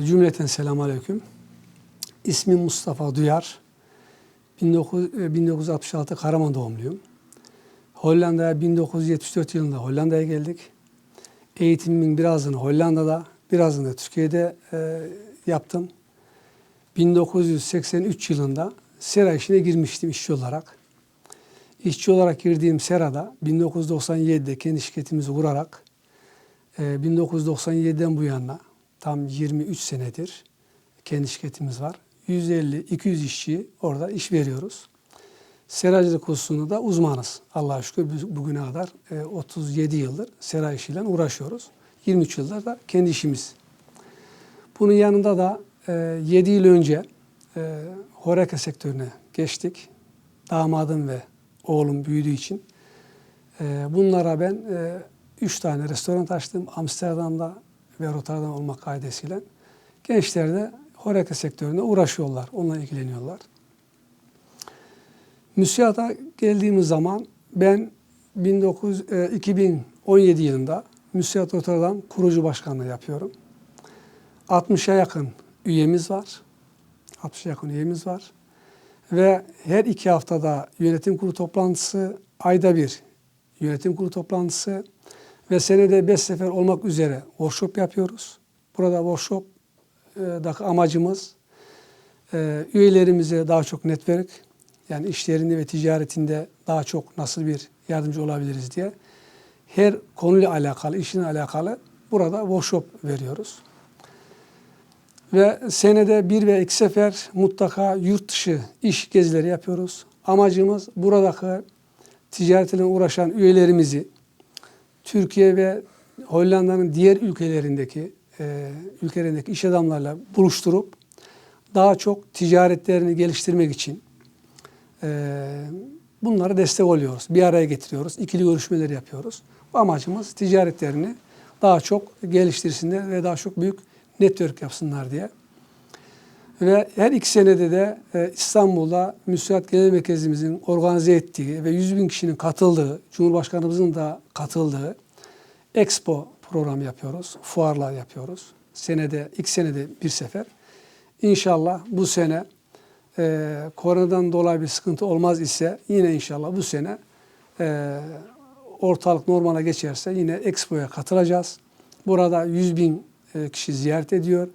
Cümleten selamun aleyküm. İsmim Mustafa Duyar. 19, e, 1966 Karaman doğumluyum. Hollanda'ya 1974 yılında Hollanda'ya geldik. Eğitimimin birazını Hollanda'da, birazını da Türkiye'de e, yaptım. 1983 yılında sera işine girmiştim işçi olarak. İşçi olarak girdiğim serada 1997'de kendi şirketimizi kurarak e, 1997'den bu yana tam 23 senedir kendi şirketimiz var. 150-200 işçi orada iş veriyoruz. Seracılık hususunda da uzmanız. Allah'a şükür bugüne kadar e, 37 yıldır sera işiyle uğraşıyoruz. 23 yıldır da kendi işimiz. Bunun yanında da e, 7 yıl önce e, Horeca sektörüne geçtik. Damadım ve oğlum büyüdüğü için. E, bunlara ben 3 tane restoran açtım. Amsterdam'da ve Rotterdam olmak kaydesiyle. Gençler de Horeca sektöründe uğraşıyorlar. Onunla ilgileniyorlar. Müsiyata geldiğimiz zaman ben 19, e, 2017 yılında Müsiyat Rotterdam kurucu başkanlığı yapıyorum. 60'a yakın üyemiz var. 60'a yakın üyemiz var. Ve her iki haftada yönetim kurulu toplantısı, ayda bir yönetim kurulu toplantısı ve senede beş sefer olmak üzere workshop yapıyoruz. Burada workshop'daki amacımız e, üyelerimize daha çok network, yani işlerinde ve ticaretinde daha çok nasıl bir yardımcı olabiliriz diye her konuyla alakalı, işinle alakalı burada workshop veriyoruz. Ve senede bir ve iki sefer mutlaka yurt dışı iş gezileri yapıyoruz. Amacımız buradaki ticaretle uğraşan üyelerimizi Türkiye ve Hollanda'nın diğer ülkelerindeki e, ülkelerindeki iş adamlarla buluşturup daha çok ticaretlerini geliştirmek için e, bunlara destek oluyoruz. Bir araya getiriyoruz. ikili görüşmeler yapıyoruz. Bu amacımız ticaretlerini daha çok geliştirsinler ve daha çok büyük network yapsınlar diye. Ve her iki senede de e, İstanbul'da Müsait Genel Merkezimizin organize ettiği ve 100 bin kişinin katıldığı, Cumhurbaşkanımızın da katıldığı Expo programı yapıyoruz. Fuarlar yapıyoruz. Senede, ilk senede bir sefer. İnşallah bu sene e, koronadan dolayı bir sıkıntı olmaz ise yine inşallah bu sene e, ortalık normale geçerse yine Expo'ya katılacağız. Burada 100 bin e, kişi ziyaret ediyor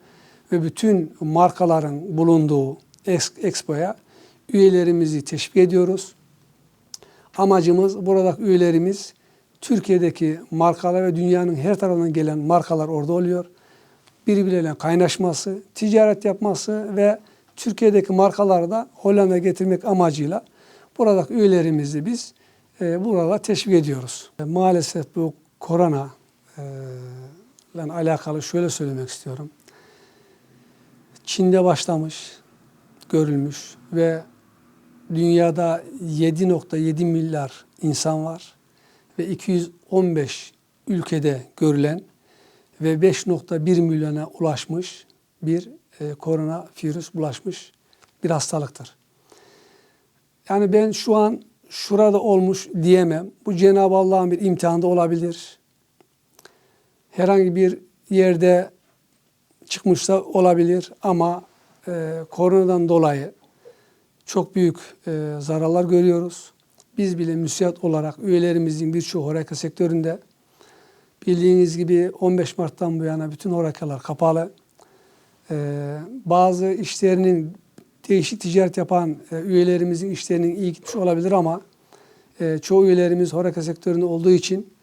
ve bütün markaların bulunduğu Expo'ya üyelerimizi teşvik ediyoruz. Amacımız buradaki üyelerimiz Türkiye'deki markalar ve dünyanın her tarafından gelen markalar orada oluyor. Birbirleriyle kaynaşması, ticaret yapması ve Türkiye'deki markaları da Hollanda'ya getirmek amacıyla buradaki üyelerimizi biz e, burada teşvik ediyoruz. E, maalesef bu korona e, ile alakalı şöyle söylemek istiyorum. Çin'de başlamış, görülmüş ve dünyada 7.7 milyar insan var ve 215 ülkede görülen ve 5.1 milyona ulaşmış bir e, korona virüs bulaşmış bir hastalıktır. Yani ben şu an şurada olmuş diyemem. Bu Cenab-ı Allah'ın bir imtihanı olabilir. Herhangi bir yerde çıkmışsa olabilir ama e, koronadan dolayı çok büyük e, zararlar görüyoruz. Biz bile müsiyat olarak üyelerimizin birçoğu horeka sektöründe bildiğiniz gibi 15 Mart'tan bu yana bütün horekalar kapalı. Ee, bazı işlerinin değişik ticaret yapan e, üyelerimizin işlerinin iyi gitmiş olabilir ama e, çoğu üyelerimiz horeka sektöründe olduğu için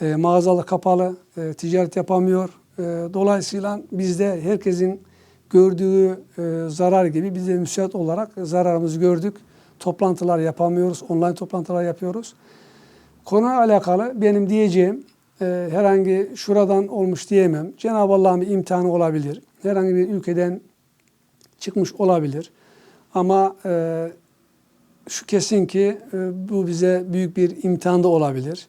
e, mağazalar kapalı, e, ticaret yapamıyor. E, dolayısıyla bizde herkesin gördüğü e, zarar gibi biz de müsait olarak zararımızı gördük. Toplantılar yapamıyoruz, online toplantılar yapıyoruz. Konuyla alakalı benim diyeceğim e, herhangi şuradan olmuş diyemem. Cenab-ı Allah'ın bir imtihanı olabilir. Herhangi bir ülkeden çıkmış olabilir. Ama e, şu kesin ki e, bu bize büyük bir imtihan da olabilir.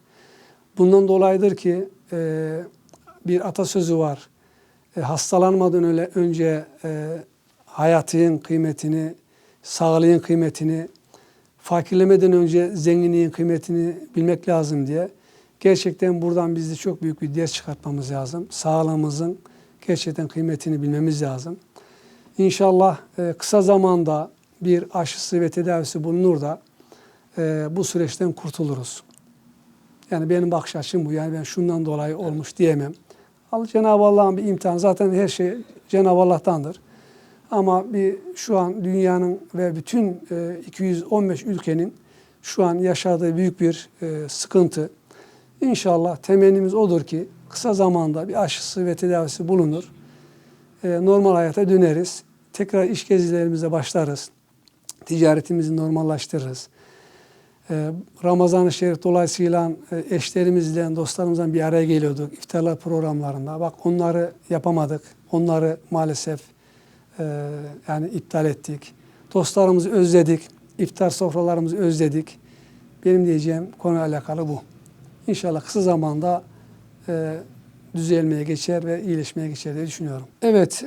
Bundan dolayıdır ki e, bir atasözü var. E, hastalanmadan öyle önce e, hayatın kıymetini, sağlığın kıymetini, fakirlemeden önce zenginliğin kıymetini bilmek lazım diye. Gerçekten buradan biz de çok büyük bir ders çıkartmamız lazım. Sağlığımızın gerçekten kıymetini bilmemiz lazım. İnşallah e, kısa zamanda bir aşısı ve tedavisi bulunur da e, bu süreçten kurtuluruz. Yani benim bakış açım bu. Yani ben şundan dolayı olmuş diyemem. Al Cenab-ı Allah'ın bir imtihanı. Zaten her şey Cenab-ı Allah'tandır. Ama bir şu an dünyanın ve bütün e, 215 ülkenin şu an yaşadığı büyük bir e, sıkıntı. İnşallah temennimiz odur ki kısa zamanda bir aşısı ve tedavisi bulunur. E, normal hayata döneriz. Tekrar iş gezilerimize başlarız. Ticaretimizi normallaştırırız. Ee, Ramazan-ı Şerif dolayısıyla e, eşlerimizle, dostlarımızla bir araya geliyorduk iftarlar programlarında. Bak onları yapamadık. Onları maalesef e, yani iptal ettik. Dostlarımızı özledik. İftar sofralarımızı özledik. Benim diyeceğim konuyla alakalı bu. İnşallah kısa zamanda e, düzelmeye geçer ve iyileşmeye geçer diye düşünüyorum. Evet,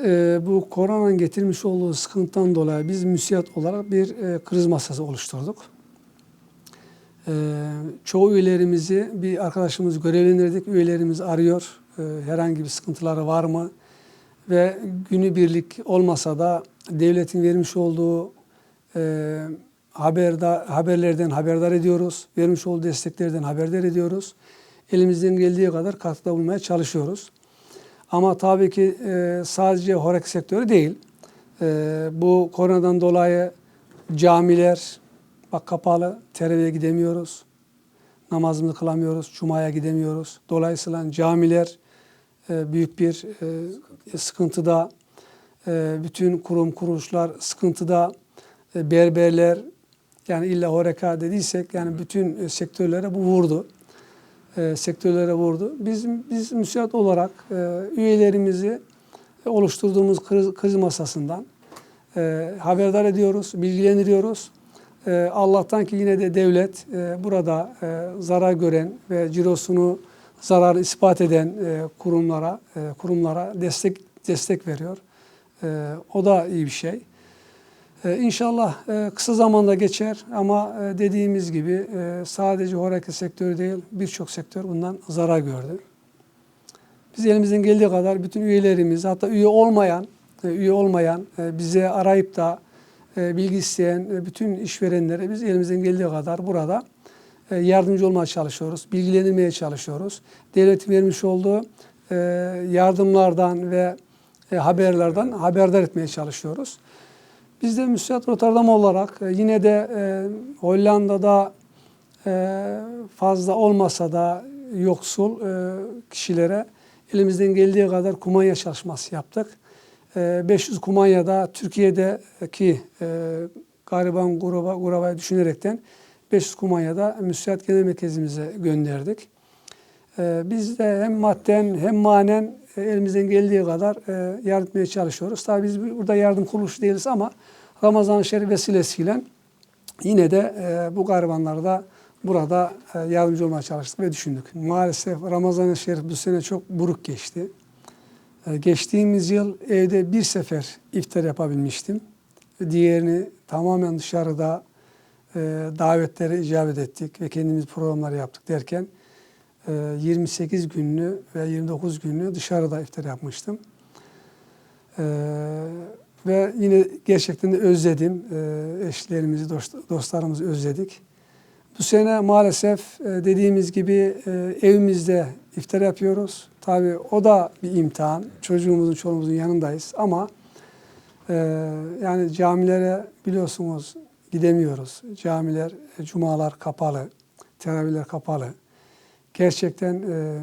bu koronanın getirmiş olduğu sıkıntıdan dolayı biz müsiyat olarak bir e, kriz masası oluşturduk. Ee, çoğu üyelerimizi bir arkadaşımız görevlendirdik. Üyelerimiz arıyor. Ee, herhangi bir sıkıntıları var mı? Ve günübirlik olmasa da devletin vermiş olduğu e, haberdar, haberlerden haberdar ediyoruz. Vermiş olduğu desteklerden haberdar ediyoruz. Elimizden geldiği kadar katkıda bulmaya çalışıyoruz. Ama tabii ki e, sadece horek sektörü değil. E, bu koronadan dolayı camiler, Bak kapalı, teraviye gidemiyoruz. Namazımızı kılamıyoruz, cumaya gidemiyoruz. Dolayısıyla camiler e, büyük bir e, sıkıntıda. E, bütün kurum kuruluşlar sıkıntıda. E, berberler yani illa horeka dediysek yani bütün e, sektörlere bu vurdu. E, sektörlere vurdu. Biz biz müsait olarak e, üyelerimizi oluşturduğumuz kriz, kriz masasından e, haberdar ediyoruz, bilgilendiriyoruz. Ee, Allah'tan ki yine de devlet e, burada e, zarar gören ve cirosunu zarar ispat eden e, kurumlara kurumlara destek destek veriyor. O da iyi bir şey. İnşallah kısa zamanda geçer ama dediğimiz gibi sadece horeka sektörü değil birçok sektör bundan zarar gördü. Biz elimizden geldiği kadar bütün üyelerimiz hatta üye olmayan üye olmayan bize arayıp da e, bilgi isteyen e, bütün işverenlere biz elimizden geldiği kadar burada e, yardımcı olmaya çalışıyoruz, bilgilendirmeye çalışıyoruz. Devletin vermiş olduğu yardımlardan ve haberlerden haberdar etmeye çalışıyoruz. Biz de Müsait Rotterdam olarak yine de Hollanda'da fazla olmasa da yoksul kişilere elimizden geldiği kadar kumanya çalışması yaptık. 500 ee, kumanyada Türkiye'deki e, gariban gruba, grubaya düşünerekten 500 kumanyada müsait genel merkezimize gönderdik. Ee, biz de hem madden hem manen e, elimizden geldiği kadar e, yardım etmeye çalışıyoruz. Tabii biz burada yardım kuruluşu değiliz ama Ramazan-ı Şerif vesilesiyle yine de bu garibanlarda burada yardımcı olmaya çalıştık ve düşündük. Maalesef Ramazan-ı Şerif bu sene çok buruk geçti. Ee, geçtiğimiz yıl evde bir sefer iftar yapabilmiştim. Diğerini tamamen dışarıda e, davetlere icabet ettik ve kendimiz programlar yaptık derken 28 e, günlü ve 29 günlü dışarıda iftar yapmıştım. E, ve yine gerçekten de özledim. Eşlerimizi, dostlarımızı özledik. Bu sene maalesef dediğimiz gibi evimizde iftar yapıyoruz. Tabii o da bir imtihan. Çocuğumuzun, çoluğumuzun yanındayız ama e, yani camilere biliyorsunuz gidemiyoruz. Camiler, e, cumalar kapalı, teravihler kapalı. Gerçekten e,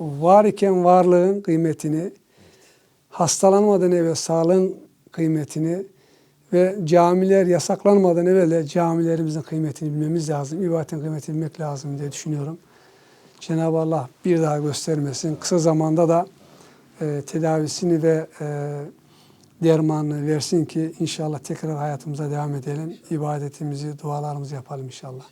var iken varlığın kıymetini, hastalanmadan evvel sağlığın kıymetini ve camiler yasaklanmadan evvel camilerimizin kıymetini bilmemiz lazım. İbadetin kıymetini bilmek lazım diye düşünüyorum. Cenab-ı Allah bir daha göstermesin. Kısa zamanda da e, tedavisini ve e, dermanını versin ki inşallah tekrar hayatımıza devam edelim. İbadetimizi, dualarımızı yapalım inşallah.